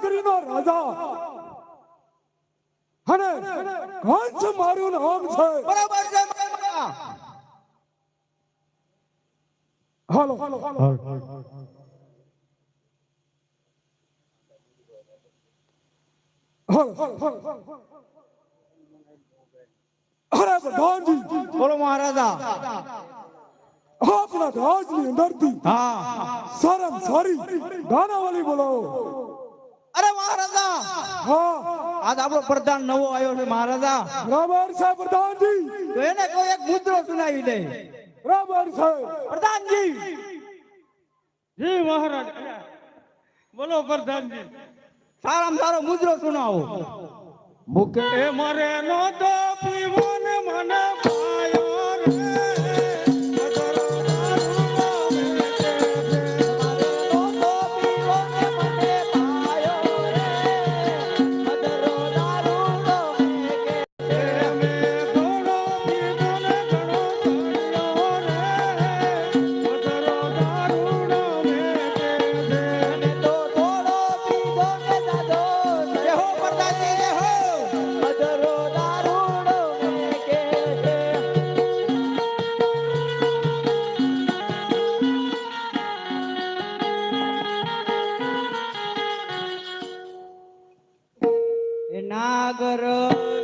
નગરીનો રાજા. અને કંસ મારું નામ છે. બરાબર છે. હાલો. અરે પ્રધાનજી બોલો મહારાજા. આપણા રાજની અંદરથી હા. સરમ સારી. ગાનાવાળી બોલાવો. મહારાજા. હો આજ આપણો પ્રધાન નવો આવ્યો છે મહારાજા. બરાબર છે પ્રધાનજી. તો એને કોઈ એક મુદ્રો સુનાવી દે. બરાબર છે. પ્રધાનજી. જી મહારાજ. બોલો પ્રધાનજી. સારામાં સારો મુદ્રો સુનાવો. મુકે મારે નો તો Oh.